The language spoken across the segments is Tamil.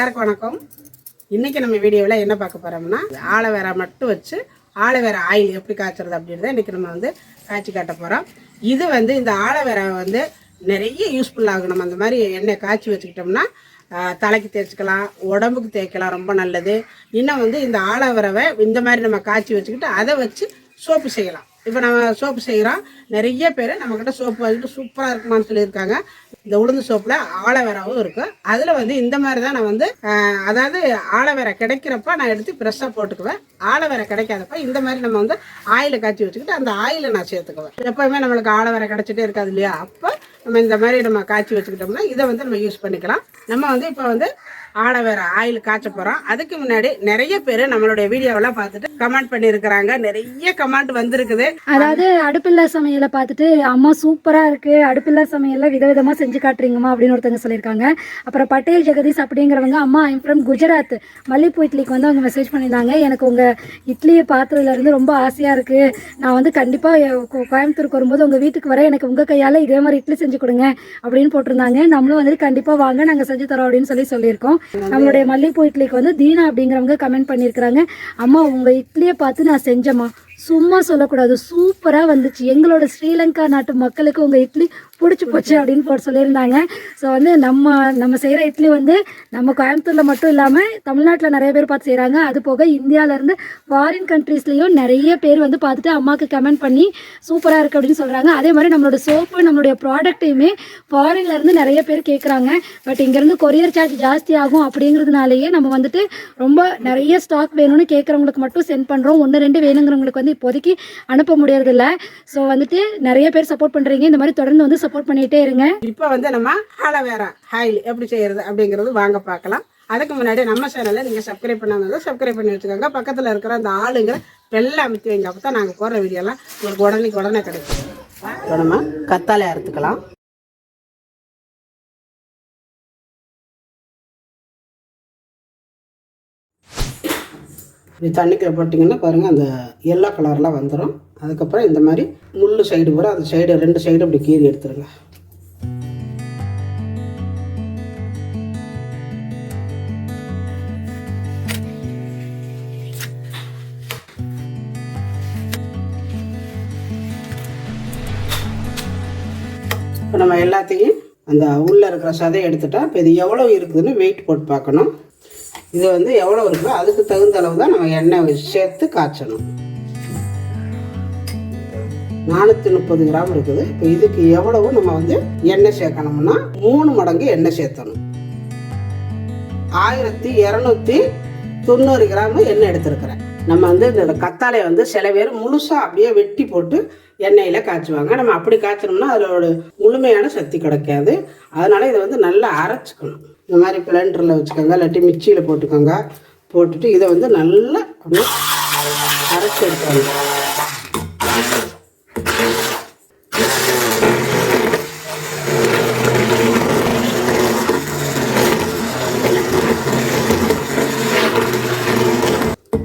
எல்லாருக்கும் வணக்கம். இன்றைக்கி நம்ம வீடியோவில் என்ன பார்க்க போகிறோம்னா ஆலோவேரா மட்டும் வச்சு ஆலோவேரா ஆயில் எப்படி காய்ச்சறது அப்படின்றத இன்றைக்கி நம்ம வந்து காய்ச்சி காட்ட போகிறோம் இது வந்து இந்த ஆலோவேரா வந்து நிறைய யூஸ்ஃபுல் ஆகும். நம்ம அந்த மாதிரி எண்ணெய் காய்ச்சி வச்சுக்கிட்டோம்னா தலைக்கு தேய்ச்சிக்கலாம் உடம்புக்கு தேய்க்கலாம் ரொம்ப நல்லது. இன்னும் வந்து இந்த ஆலோவேராவை இந்த மாதிரி நம்ம காய்ச்சி வச்சுக்கிட்டு அதை வச்சு சோப்பு செய்யலாம். இப்போ நம்ம சோப்பு செய்கிறோம் நிறைய பேர் நம்மக்கிட்ட சோப்பு வந்துட்டு சூப்பராக இருக்குமான்னு சொல்லியிருக்காங்க. இந்த உளுந்து சோப்பில் ஆலோவேராவும் இருக்கும் அதில் வந்து இந்த மாதிரி தான் நான் வந்து அதாவது ஆலோவேரா கிடைக்கிறப்ப நான் எடுத்து ஃப்ரெஷ்ஷாக போட்டுக்குவேன். ஆலோவேரா கிடைக்காதப்ப இந்த மாதிரி நம்ம வந்து ஆயில் காய்ச்சி வச்சுக்கிட்டு அந்த ஆயிலை நான் சேர்த்துக்குவேன். எப்போவுமே நம்மளுக்கு ஆலோவேரா கிடைச்சிட்டே இருக்காது இல்லையா? அப்போ நம்ம இந்த மாதிரி நம்ம காய்ச்சி வச்சுக்கிட்டோம்னா இதை வந்து நம்ம யூஸ் பண்ணிக்கலாம். நம்ம வந்து இப்போ வந்து ஆலோவேரா ஆயில் காய்ச்ச போகிறோம் அதுக்கு முன்னாடி நிறைய பேர் நம்மளுடைய வீடியோவெல்லாம் பார்த்துட்டு கமெண்ட் பண்ணியிருக்கிறாங்க. நிறைய கமெண்ட் வந்திருக்குது. அதாவது அடுப்பில்லா சமையலை பார்த்துட்டு அம்மா சூப்பரா இருக்கு. அடுப்பில்லா சமையலில் விதவிதமா செஞ்சு காட்டுறீங்கம்மா அப்படின்னு ஒருத்தவங்க சொல்லியிருக்காங்க. அப்புறம் பட்டேல் ஜெகதீஷ் அப்படிங்கிறவங்க அம்மா ஐம் ஃப்ரம் குஜராத். மல்லிப்பூ இட்லிக்கு வந்து அவங்க மெசேஜ் பண்ணியிருந்தாங்க. எனக்கு உங்க இட்லியை பார்த்ததுல இருந்து ரொம்ப ஆசையா இருக்கு. நான் வந்து கண்டிப்பா கோ- கோயம்புத்தூருக்கு வரும்போது உங்க வீட்டுக்கு வர எனக்கு உங்க கையால இதே மாதிரி இட்லி செஞ்சு கொடுங்க அப்படின்னு போட்டிருந்தாங்க. நம்மளும் வந்து கண்டிப்பா வாங்க நாங்க செஞ்சு தரோம் அப்படின்னு சொல்லி சொல்லியிருக்கோம். நம்மளுடைய மல்லிகைப்பூ இட்லிக்கு வந்து தீனா அப்படிங்கிறவங்க கமெண்ட் பண்ணியிருக்கிறாங்க. அம்மா உங்க இட்லியை பார்த்து நான் செஞ்சேம்மா. சும்மா சொல்லக்கூடாது. சூப்பராக வந்துச்சு. எங்களோட ஸ்ரீலங்கா நாட்டு மக்களுக்கு உங்கள் இட்லி பிடிச்சி போச்சு அப்படின்னு போட்டு சொல்லியிருந்தாங்க. ஸோ வந்து நம்ம நம்ம செய்கிற இட்லி வந்து நம்ம கோயம்புத்தூரில் மட்டும் இல்லாமல் தமிழ்நாட்டில் நிறைய பேர் பார்த்து செய்கிறாங்க அது போக இந்தியாவிலேருந்து ஃபாரின் கண்ட்ரீஸ்லேயும் நிறைய பேர் வந்து பார்த்துட்டு அம்மாவுக்கு கமெண்ட் பண்ணி சூப்பராக இருக்குது அப்படின்னு சொல்கிறாங்க அதே மாதிரி நம்மளோட சோப்பு நம்மளுடைய ப்ராடக்ட்டையுமே ஃபாரின்லேருந்து நிறைய பேர் கேட்குறாங்க பட் இங்கேருந்து கொரியர் சார்ஜ் ஜாஸ்தி ஆகும் அப்படிங்கிறதுனாலேயே நம்ம வந்துட்டு ரொம்ப நிறைய ஸ்டாக் வேணும்னு கேட்குறவங்களுக்கு மட்டும் சென்ட் பண்ணுறோம் ஒன்று ரெண்டு வேணுங்கிறவங்களுக்கு வந்து இப்போதைக்கு அனுப்ப முடியறதில்ல. ஸோ வந்துட்டு நிறைய பேர் சப்போர்ட் பண்ணுறீங்க இந்த மாதிரி தொடர்ந்து வந்து சப்போர்ட் பண்ணிகிட்டே இருங்க. இப்போ வந்து நம்ம அலவேரா ஆயில் எப்படி செய்யறது அப்படிங்கிறது வாங்க பார்க்கலாம். அதுக்கு முன்னாடி நம்ம சேனலை நீங்கள் சப்ஸ்கிரைப் பண்ணாமல் சப்ஸ்கிரைப் பண்ணி வச்சுக்கோங்க. பக்கத்தில் இருக்கிற அந்த ஆளுங்கிற வெள்ளை அமைத்து வைங்க. அப்போ தான் நாங்கள் போடுற வீடியோலாம் உங்களுக்கு உடனே உடனே கிடைக்கும். நம்ம கத்தாழை அறுத்துக்கலாம். இது தண்ணிக்கு போட்டிங்கன்னா பாருங்கள் அந்த எல்லோ கலர்லாம் வந்துடும் அதுக்கப்புறம் இந்த மாதிரி முள் சைடு பூரா அந்த சைடு ரெண்டு சைடு அப்படி கீறி எடுத்துருங்க. இப்போ நம்ம எல்லாத்தையும் அந்த உள்ளே இருக்கிற சதையை எடுத்துட்டா இப்போ இது எவ்வளோ இருக்குதுன்னு வெயிட் போட்டு பார்க்கணும். இது வந்து எவ்வளோ இருக்கோ அதுக்கு தகுந்த அளவு தான் நம்ம எண்ணெய் சேர்த்து காய்ச்சணும். நானூற்றி முப்பது கிராம் இருக்குது. இப்போ இதுக்கு எவ்வளவு நம்ம வந்து எண்ணெய் சேர்க்கணும்னா மூணு மடங்கு எண்ணெய் சேர்த்தணும். ஆயிரத்தி இரநூத்தி தொண்ணூறு கிராம் எண்ணெய் எடுத்திருக்கிறேன். நம்ம வந்து இந்த கத்தாழையை வந்து சில பேர் முழுசாக அப்படியே வெட்டி போட்டு எண்ணெயில் காய்ச்சுவாங்க. நம்ம அப்படி காய்ச்சணும்னா அதோட முழுமையான சக்தி கிடைக்காது. அதனால இதை வந்து நல்லா அரைச்சிக்கணும். இந்த மாதிரி பிளண்டரில் வச்சுக்கோங்க. இல்லாட்டி மிக்சியில் போட்டுக்கோங்க. போட்டுட்டு இதை வந்து நல்லா அப்படியே அரைச்சி எடுத்துக்கோங்க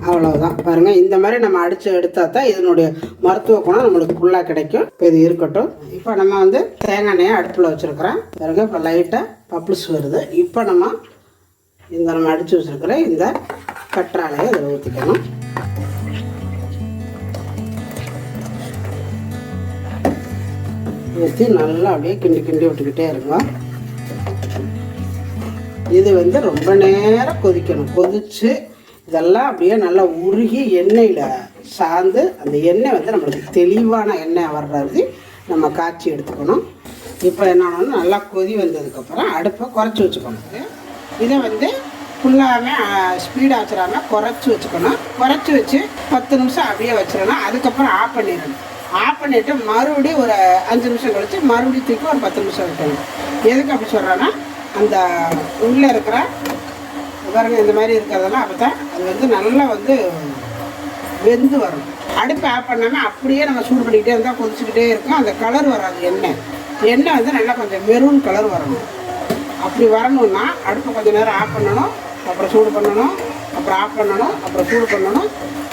அவ்வளவுதான் பாருங்க இந்த மாதிரி நம்ம அடித்து எடுத்தால் தான் இதனுடைய மருத்துவ குணம் நம்மளுக்கு ஃபுல்லாக கிடைக்கும். இப்போ இது இருக்கட்டும். இப்போ நம்ம வந்து தேங்காய் எண்ணெயை அடுப்பில் வச்சுருக்கிறோம் பிறகு இப்போ லைட்டாக பப்ளிஸ் வருது. இப்போ நம்ம இந்த நம்ம அடித்து வச்சுருக்கிற இந்த கற்றாழையை இதில் ஊற்றிக்கணும் ஊற்றி நல்லா அப்படியே கிண்டி கிண்டி விட்டுக்கிட்டே இருங்க. இது வந்து ரொம்ப நேரம் கொதிக்கணும். கொதிச்சு இதெல்லாம் அப்படியே நல்லா உருகி எண்ணெயில் சார்ந்து அந்த எண்ணெய் வந்து நம்மளுக்கு தெளிவான எண்ணெய் வர்றது நம்ம காய்ச்சி எடுத்துக்கணும். இப்போ என்னன்னா நல்லா கொதி வந்ததுக்கப்புறம் அடுப்பை குறைச்சி வச்சுக்கணும். இதை வந்து ஃபுல்லாகவே ஸ்பீடாக வச்சிடாமல் குறைச்சி வச்சுக்கணும். குறைச்சி வச்சு பத்து நிமிஷம் அப்படியே வச்சிடணும். அதுக்கப்புறம் ஆஃப் பண்ணிடணும். ஆஃப் பண்ணிவிட்டு மறுபடியும் ஒரு அஞ்சு நிமிஷம் கழித்து மறுபடியும் தூக்கி ஒரு பத்து நிமிஷம் வைக்கணும் எதுக்கு அப்படி சொல்கிறேன்னா அந்த உள்ளே இருக்கிற பாருங்கள் இந்த மாதிரி இருக்கிறதெல்லாம் அப்போ தான் அது வந்து நல்லா வந்து வெந்து வரும். அடுப்பு ஆஃப் பண்ணாமல் அப்படியே நம்ம சூடு பண்ணிக்கிட்டே இருந்தால் கொதிச்சுக்கிட்டே இருக்கும். அந்த கலர் வராது எண்ணெய். எண்ணெய் வந்து நல்லா கொஞ்சம் மெரூன் கலர் வரணும். அப்படி வரணும்னா அடுப்பை கொஞ்சம் நேரம் ஆஃப் பண்ணணும் அப்புறம் சூடு பண்ணணும் அப்புறம் ஆஃப் பண்ணணும் அப்புறம் சூடு பண்ணணும்.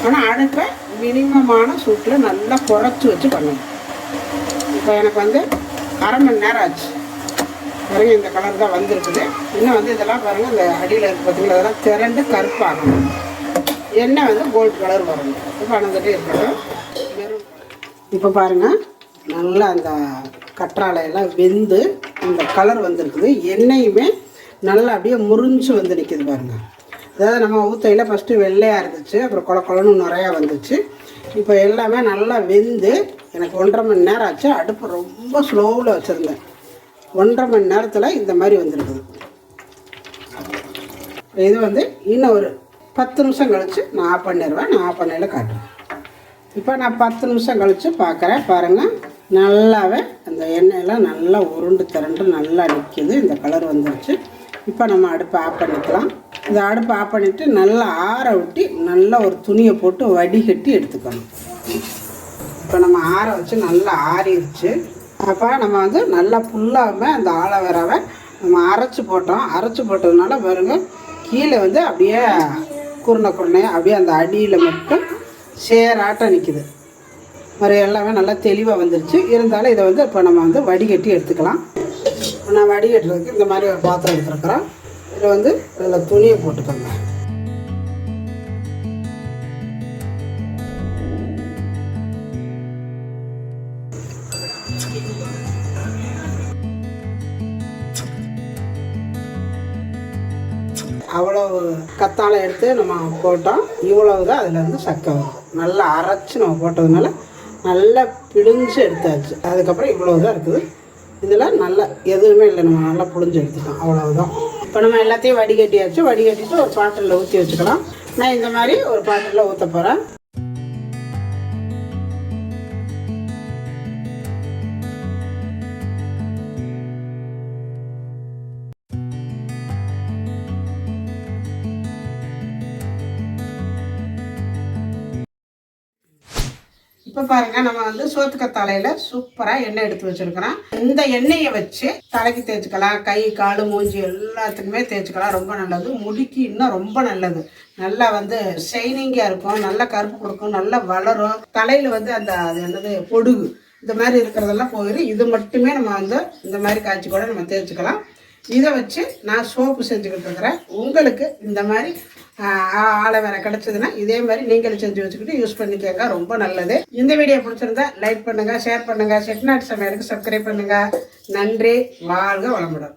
ஆனால் அடுப்பை மினிமமான சூட்டில் நல்லா குறைச்சி வச்சு பண்ணணும். இப்போ எனக்கு வந்து அரை மணி நேரம் ஆச்சு. பாருங்க இந்த கலர் தான் வந்திருக்குது. இன்னும் வந்து இதெல்லாம் பாருங்க இந்த அடியில் இருக்கு பார்த்தீங்களா அதெல்லாம் திரண்டு கருப்பாகணும் எண்ணெய் வந்து கோல்டு கலர் வரணும் இப்போ அனந்துட்டே இருக்கட்டும். இப்போ பாருங்க நல்லா அந்த கற்றாழையெல்லாம் வெந்து அந்த கலர் வந்திருக்குது. எண்ணெயுமே நல்லா அப்படியே முறிஞ்சு வந்து நிற்கிது பாருங்க. அதாவது நம்ம ஊத்தையில் ஃபஸ்ட்டு வெள்ளையாக இருந்துச்சு அப்புறம் கொல கொலன்னு நிறையா வந்துச்சு. இப்போ எல்லாமே நல்லா வெந்து எனக்கு ஒன்றரை மணி நேரம் ஆச்சு. அடுப்பு ரொம்ப ஸ்லோவில் வச்சுருந்தேன். ஒன்றரை மணி நேரத்தில் இந்த மாதிரி வந்துருக்குது இது வந்து இன்னும் ஒரு பத்து நிமிஷம் கழித்து நான் ஆஃப் பண்ணிடுவேன். நான் ஆஃப் பண்ணையில் காட்டுறேன். இப்போ நான் பத்து நிமிஷம் கழித்து பார்க்குறேன் பாருங்கள் நல்லாவே அந்த எண்ணெயெல்லாம் நல்லா உருண்டு திரண்டு நல்லா நிற்கிது இந்த கலர் வந்துருச்சு. இப்போ நம்ம அடுப்பை ஆஃப் பண்ணிக்கலாம். இந்த அடுப்பை ஆஃப் பண்ணிவிட்டு நல்லா ஆற விட்டு நல்லா ஒரு துணியை போட்டு வடிகட்டி எடுத்துக்கணும். இப்போ நம்ம ஆற வச்சு நல்லா ஆறிடுச்சு. அப்போ நம்ம வந்து நல்லா ஃபுல்லாகாமல் அந்த ஆலோவேராவை நம்ம அரைச்சி போட்டோம். அரைச்சி போட்டதுனால பாருங்க கீழே வந்து அப்படியே குருணை குருணையாக அப்படியே அந்த அடியில் மட்டும் சேராட்டம் நிற்கிது மாதிரி எல்லாமே நல்லா தெளிவாக வந்துருச்சு. இருந்தாலும் இதை வந்து இப்போ நம்ம வந்து வடிகட்டி எடுத்துக்கலாம். நான் வடிகட்டுறதுக்கு இந்த மாதிரி ஒரு பாத்திரம் எடுத்துருக்குறோம் இதில் வந்து இதில் துணியை போட்டுக்கோங்க. அவ்வளவு கத்தாழை எடுத்து நம்ம போட்டோம். இவ்வளவு தான் அதில் சக்கை வரும். நல்லா அரைச்சி நம்ம போட்டதுனால நல்லா பிழிஞ்சு எடுத்தாச்சு. அதுக்கப்புறம் இவ்வளவு தான் இருக்குது. இதில் நல்லா எதுவுமே இல்லை. நம்ம நல்லா புழிஞ்சு எடுத்துட்டோம். அவ்வளவுதான். இப்போ நம்ம எல்லாத்தையும் வடிகட்டியாச்சு. வடிகட்டிட்டு ஒரு பாட்டிலில் ஊற்றி வச்சுக்கலாம். நான் இந்த மாதிரி ஒரு பாட்டிலில் ஊற்ற போகிறேன் இப்போ பாருங்க நம்ம வந்து சோத்துக்கத்தாழையில சூப்பராக எண்ணெய் எடுத்து வச்சிருக்கிறோம். இந்த எண்ணெயை வச்சு தலைக்கு தேய்ச்சிக்கலாம். கை கால் மூஞ்சி எல்லாத்துக்குமே தேய்ச்சிக்கலாம். ரொம்ப நல்லது. முடிக்கு இன்னும் ரொம்ப நல்லது. நல்லா வந்து ஷைனிங்காக இருக்கும். நல்லா கருப்பு கொடுக்கும். நல்லா வளரும். தலையில் வந்து அந்த அது என்னது பொடுகு. இந்த மாதிரி இருக்கிறதெல்லாம் போயிடும் இது மட்டுமே நம்ம வந்து இந்த மாதிரி காய்ச்சி கூட நம்ம தேய்ச்சிக்கலாம். இதை வச்சு நான் சோப்பு செஞ்சுக்கிட்டு இருக்கிறேன். உங்களுக்கு இந்த மாதிரி ஆலோவேரா கிடச்சதுன்னா இதே மாதிரி நீங்களும் செஞ்சு வச்சுக்கிட்டு யூஸ் பண்ணிக்கோங்க. ரொம்ப நல்லது. இந்த வீடியோ பிடிச்சிருந்தா லைக் பண்ணுங்கள் ஷேர் பண்ணுங்கள் செட்நாட் சமையலுக்கு சப்ஸ்கிரைப் பண்ணுங்கள் நன்றி. வாழ்க வளமுடன்.